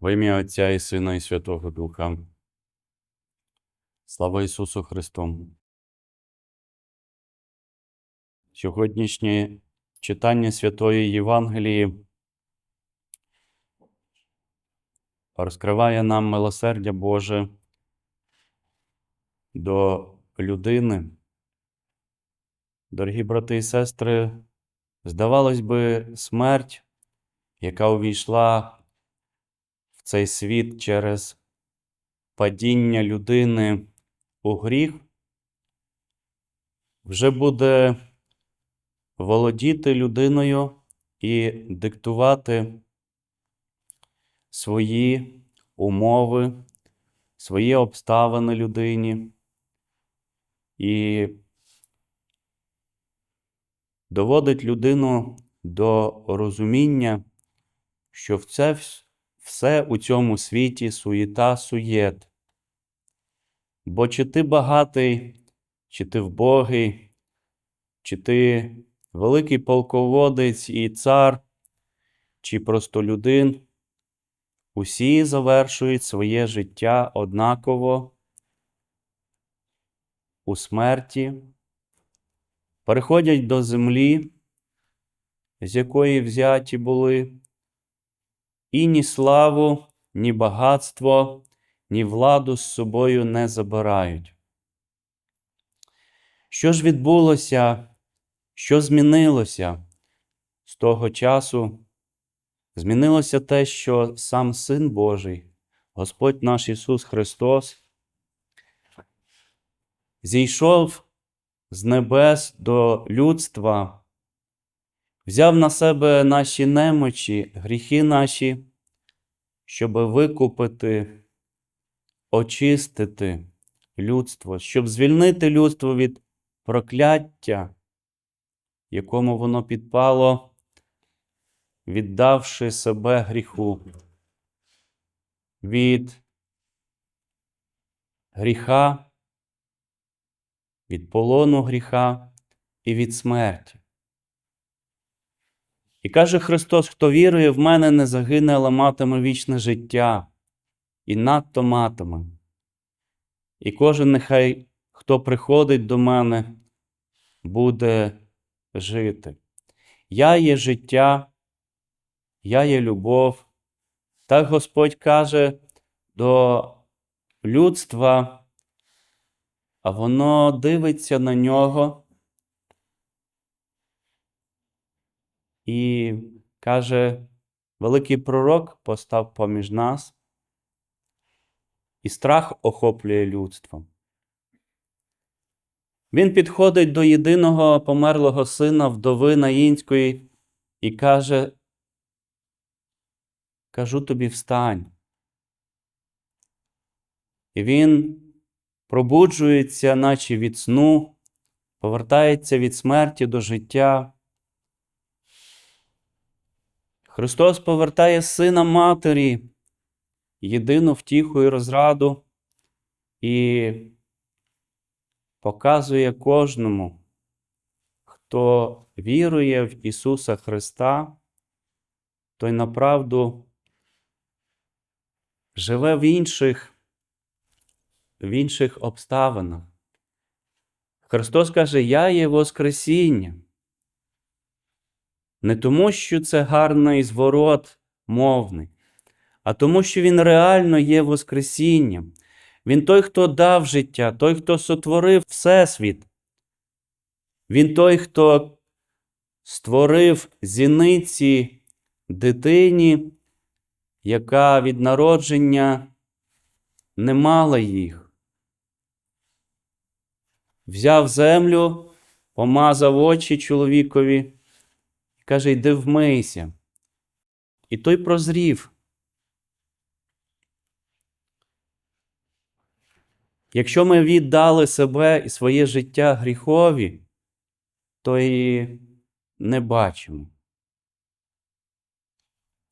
Во ім'я Отця і Сина, і Святого Духа. Слава Ісусу Христу! Сьогоднішнє читання Святої Євангелії розкриває нам милосердя Боже до людини. Дорогі брати і сестри, здавалось би, смерть, яка увійшла в цей світ через падіння людини у гріх, вже буде володіти людиною і диктувати свої умови, свої обставини людині. І доводить людину до розуміння, що в це все у цьому світі суєта суєт. Бо чи ти багатий, чи ти вбогий, чи ти великий полководець і цар, чи простолюдин, усі завершують своє життя однаково у смерті, переходять до землі, з якої взяті були, і ні славу, ні багатство, ні владу з собою не забирають. Що ж відбулося, що змінилося з того часу? Змінилося те, що сам Син Божий, Господь наш Ісус Христос, зійшов з небес до людства, взяв на себе наші немочі, гріхи наші, щоб викупити, очистити людство, щоб звільнити людство від прокляття, якому воно підпало, віддавши себе гріху, від гріха від полону гріха і від смерті. І каже Христос: хто вірує в мене, не загине, але матиме вічне життя, і надто матиме. І кожен нехай, хто приходить до мене, буде жити. Я є життя, я є любов. Так Господь каже до людства а воно дивиться на нього і каже: Великий пророк постав поміж нас, і страх охоплює людство. Він підходить до єдиного померлого сина вдови Наїнської і каже: Кажу тобі, встань. І він пробуджується, наче від сну, повертається від смерті до життя. Христос повертає сина матері, єдину втіху і розраду, і показує кожному, хто вірує в Ісуса Христа, той направду живе в інших в інших обставинах. Христос каже: Я є Воскресіння. Не тому, що це гарний зворот мовний, а тому, що Він реально є Воскресінням. Він той, хто дав життя, той, хто сотворив Всесвіт. Він той, хто створив зіниці дитині, яка від народження не мала їх взяв землю, помазав очі чоловікові каже: йди вмийся. І той прозрів. Якщо ми віддали себе і своє життя гріхові, то і не бачимо.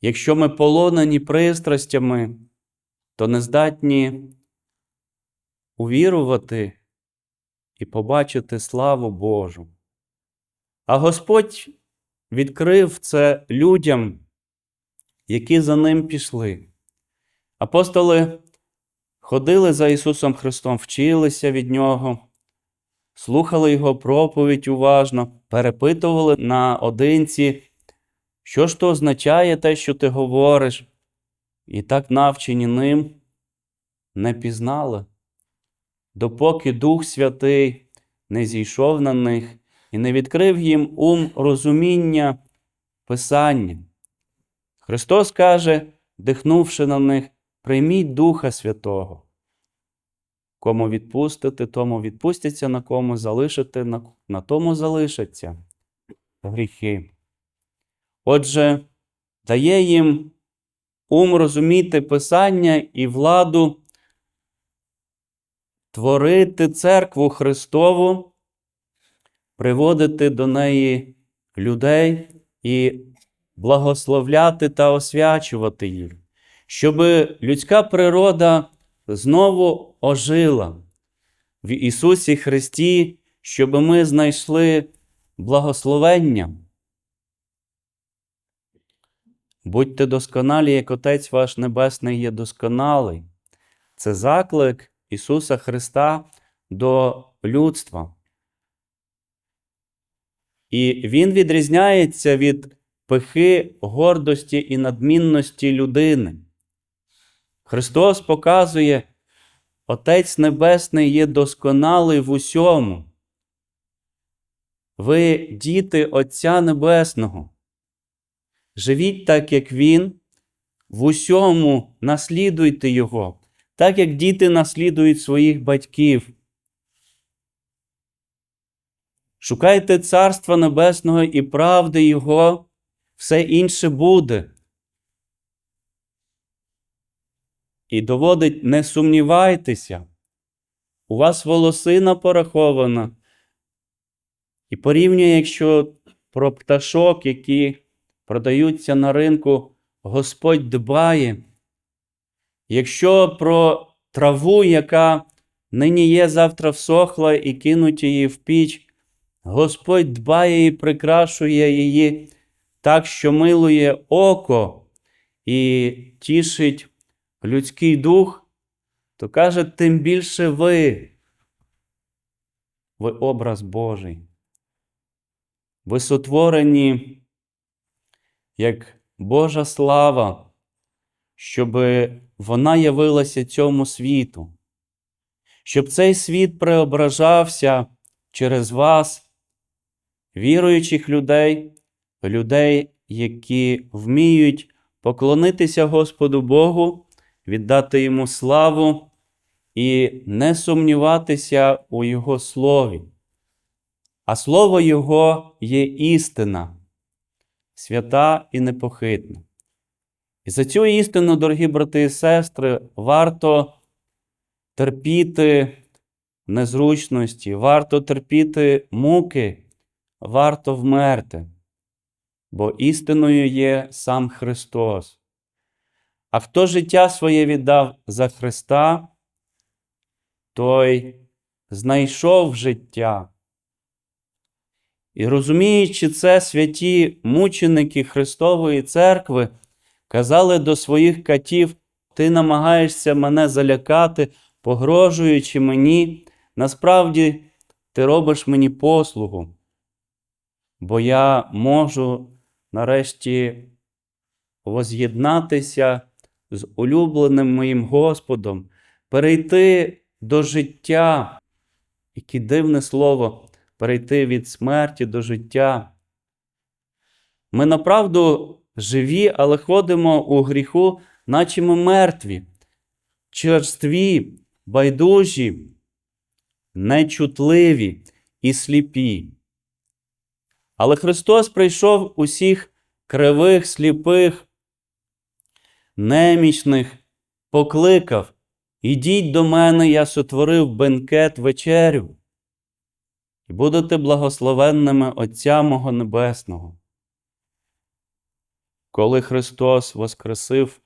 Якщо ми полонені пристрастями, то не здатні увірувати і побачити славу Божу. А Господь відкрив це людям, які за ним пішли. Апостоли ходили за Ісусом Христом, вчилися від Нього, слухали Його проповідь уважно, перепитували наодинці, що ж то означає те, що ти говориш, і так навчені ним не пізнали, допоки Дух Святий не зійшов на них і не відкрив їм ум розуміння Писання. Христос каже, дихнувши на них, прийміть Духа Святого. Кому відпустити, тому відпустяться, на кому залишити, на, на тому залишаться гріхи. Отже, дає їм ум розуміти Писання і владу творити церкву Христову, приводити до неї людей і благословляти та освячувати їх, щоб людська природа знову ожила в Ісусі Христі, щоб ми знайшли благословення. Будьте досконалі, як Отець ваш Небесний є досконалий. Це заклик Ісуса Христа до людства. І Він відрізняється від пихи, гордості і надмінності людини. Христос показує, Отець Небесний є досконалий в усьому. Ви діти Отця Небесного. Живіть так, як Він, в усьому наслідуйте Його, так як діти наслідують своїх батьків. Шукайте Царства Небесного і правди Його, все інше буде. І доводить, не сумнівайтеся, у вас волосина порахована. І порівнює, якщо про пташок, які продаються на ринку, Господь дбає. Якщо про траву, яка нині є, завтра всохла, і кинуть її в піч, Господь дбає і прикрашує її так, що милує око і тішить людський дух, то каже, тим більше ви, ви образ Божий. Ви сотворені як Божа слава, щоб вона явилася цьому світу, щоб цей світ преображався через вас, віруючих людей, людей, які вміють поклонитися Господу Богу, віддати Йому славу і не сумніватися у Його слові. А слово Його є істина, свята і непохитна. І за цю істину, дорогі брати і сестри, варто терпіти незручності, варто терпіти муки, варто вмерти, бо істиною є сам Христос. А хто життя своє віддав за Христа, той знайшов життя. І розуміючи це, святі мученики Христової церкви казали до своїх катів: Ти намагаєшся мене залякати, погрожуючи мені, насправді ти робиш мені послугу, бо я можу нарешті воз'єднатися з улюбленим моїм Господом, перейти до життя, яке дивне слово, перейти від смерті до життя. Ми направду живі, але ходимо у гріху, наче ми мертві, черстві, байдужі, нечутливі і сліпі. Але Христос прийшов усіх кривих, сліпих, немічних, покликав Ідіть до мене, я сотворив бенкет вечерю, і будете благословенними Отця мого Небесного. Коли Христос воскресив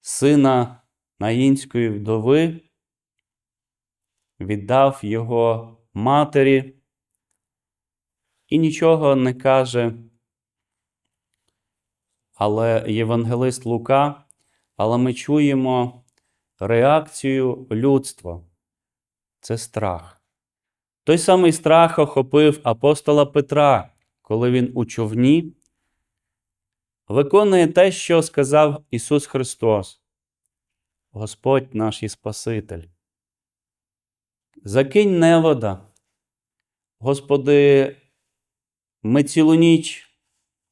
сина наїнської вдови, віддав його матері і нічого не каже, але Євангелист Лука але ми чуємо реакцію людства це страх. Той самий страх охопив апостола Петра, коли він у човні виконує те, що сказав Ісус Христос, Господь наш і Спаситель. Закинь невода. Господи, ми цілу ніч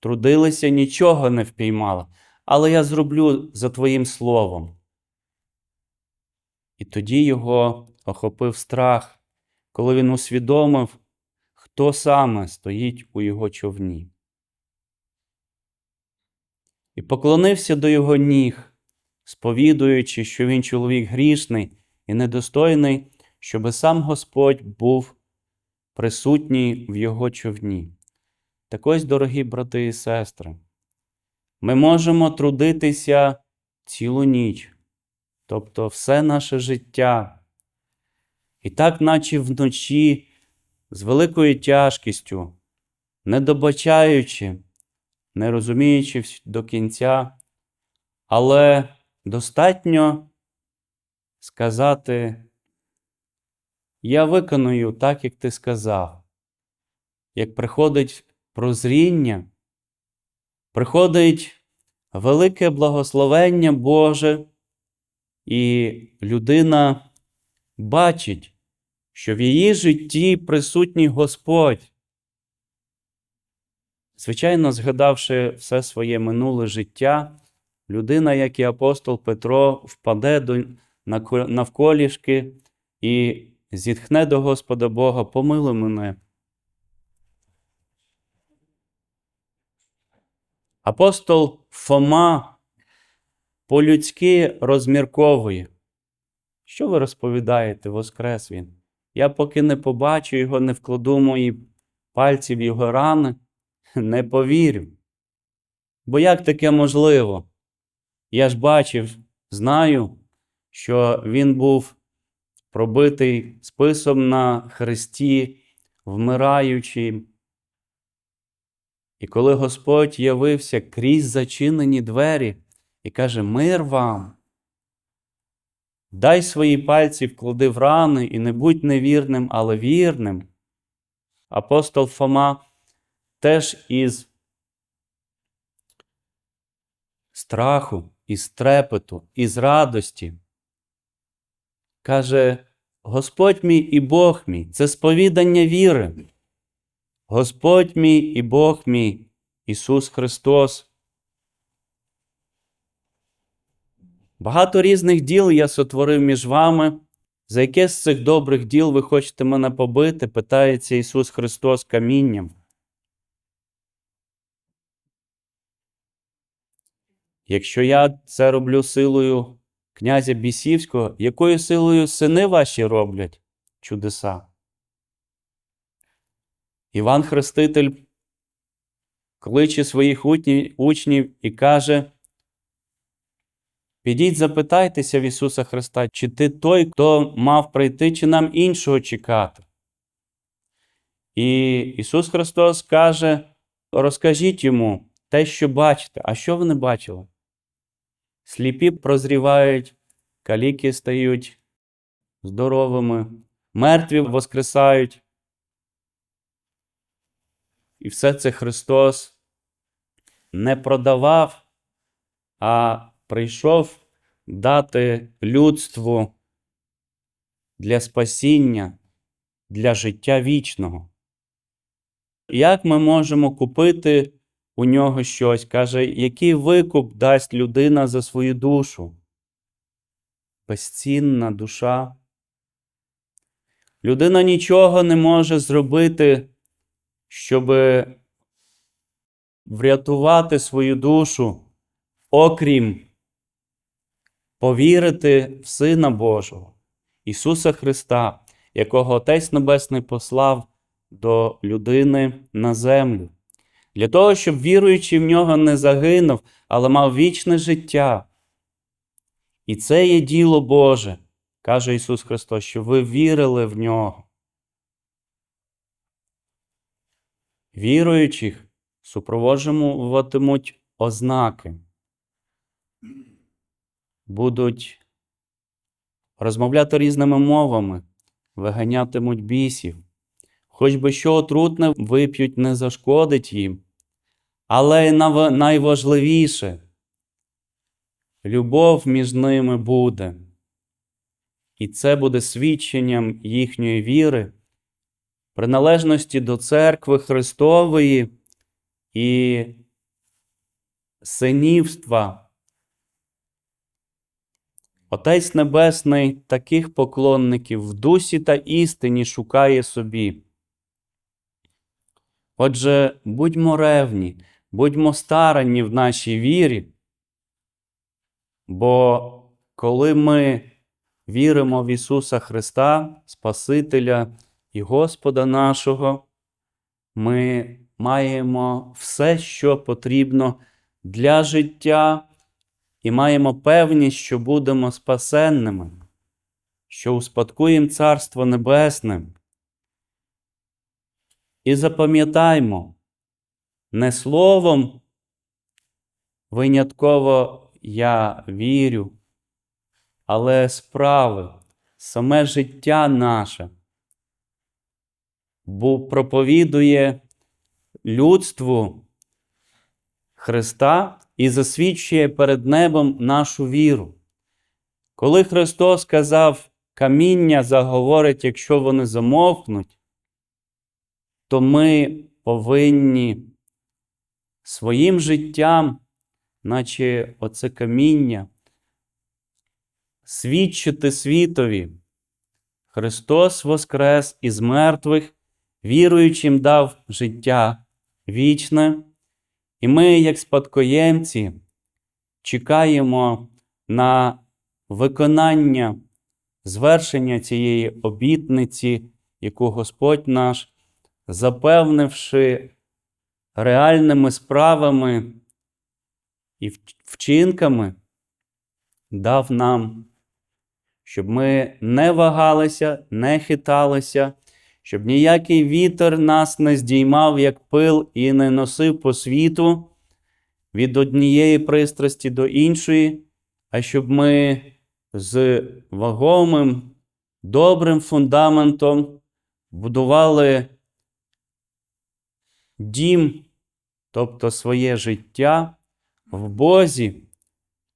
трудилися, нічого не впіймали, але я зроблю за Твоїм словом. І тоді його охопив страх, коли він усвідомив, хто саме стоїть у його човні. І поклонився до його ніг, сповідуючи, що він чоловік грішний і недостойний, щоби сам Господь був присутній в його човні. Так ось, дорогі брати і сестри, ми можемо трудитися цілу ніч, тобто все наше життя. І так, наче вночі, з великою тяжкістю, не добачаючи, не розуміючи до кінця, але достатньо сказати, я виконую так, як ти сказав. Як приходить прозріння, приходить велике благословення Боже, і людина бачить, що в її житті присутній Господь. Звичайно, згадавши все своє минуле життя, людина, як і апостол Петро, впаде до навколішки і зітхне до Господа Бога, помилуй мене. Апостол Фома по-людськи розмірковує. Що ви розповідаєте, Воскрес він? Я поки не побачу його, не вкладу мої пальці в його рани, не повірю. Бо як таке можливо? Я ж бачив, знаю, що він був пробитий списом на хресті, вмираючий. І коли Господь явився крізь зачинені двері і каже: Мир вам, дай свої пальці вклади в рани і не будь невірним, але вірним. Апостол Фома теж із страху, із трепету, із радості. Каже, Господь мій і Бог мій це сповідання віри. Господь мій і Бог мій, Ісус Христос. Багато різних діл я сотворив між вами. За яке з цих добрих діл ви хочете мене побити? питається Ісус Христос камінням. Якщо я це роблю силою князя Бісівського, якою силою сини ваші роблять чудеса? Іван Хреститель кличе своїх учнів, і каже: Підіть, запитайтеся в Ісуса Христа, чи ти той, хто мав прийти, чи нам іншого чекати. І Ісус Христос каже: розкажіть йому те, що бачите. А що ви не бачили? Сліпі прозрівають, каліки стають здоровими, мертві воскресають. І все це Христос не продавав, а прийшов дати людству для спасіння, для життя вічного. Як ми можемо купити у нього щось? Каже, який викуп дасть людина за свою душу? Безцінна душа. Людина нічого не може зробити, щоб врятувати свою душу, окрім повірити в Сина Божого, Ісуса Христа, якого Отець Небесний послав до людини на землю, для того, щоб віруючи в нього не загинув, але мав вічне життя. І це є діло Боже, каже Ісус Христос, що ви вірили в нього. Віруючих супроводжуватимуть ознаки. будуть розмовляти різними мовами, виганятимуть бісів, хоч би що отрутне вип'ють, не зашкодить їм. Але найважливіше любов між ними буде. І це буде свідченням їхньої віри, приналежності до церкви Христової і синівства. Отець Небесний таких поклонників в дусі та істині шукає собі. Отже, будьмо ревні, будьмо старанні в нашій вірі, бо коли ми віримо в Ісуса Христа, Спасителя і Господа нашого, ми маємо все, що потрібно для життя, і маємо певність, що будемо спасенними, що успадкуємо Царство Небесне. І запам'ятаймо, не словом винятково я вірю, але справи, саме життя наше, бо проповідує людству Христа і засвідчує перед небом нашу віру. Коли Христос сказав, каміння заговорить, якщо вони замовкнуть, то ми повинні своїм життям, наче оце каміння, свідчити світові. Христос воскрес із мертвих, віруючим дав життя вічне, і ми, як спадкоємці, чекаємо на виконання, звершення цієї обітниці, яку Господь наш, запевнивши реальними справами і вчинками, дав нам, щоб ми не вагалися, не хиталися, щоб ніякий вітер нас не здіймав, як пил, і не носив по світу від однієї пристрасті до іншої, а щоб ми з вагомим, добрим фундаментом будували дім, тобто своє життя в Бозі,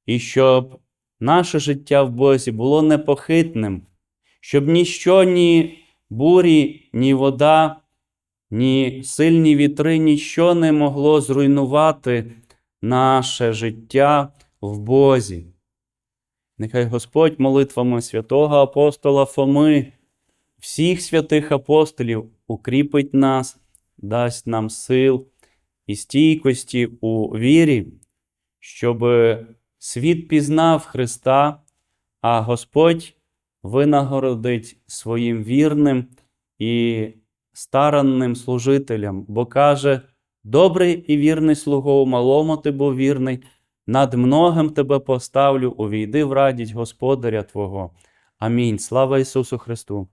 і щоб наше життя в Бозі було непохитним, щоб ніщо, ні бурі, ні вода, ні сильні вітри, ніщо не могло зруйнувати наше життя в Бозі. Нехай Господь молитвами святого апостола Фоми, всіх святих апостолів укріпить нас, дасть нам сил і стійкості у вірі, щоб світ пізнав Христа, а Господь винагородить своїм вірним і старанним служителям, бо каже: Добрий і вірний слуго, у малому ти був вірний, над многим тебе поставлю, увійди в радість Господаря Твого. Амінь. Слава Ісусу Христу!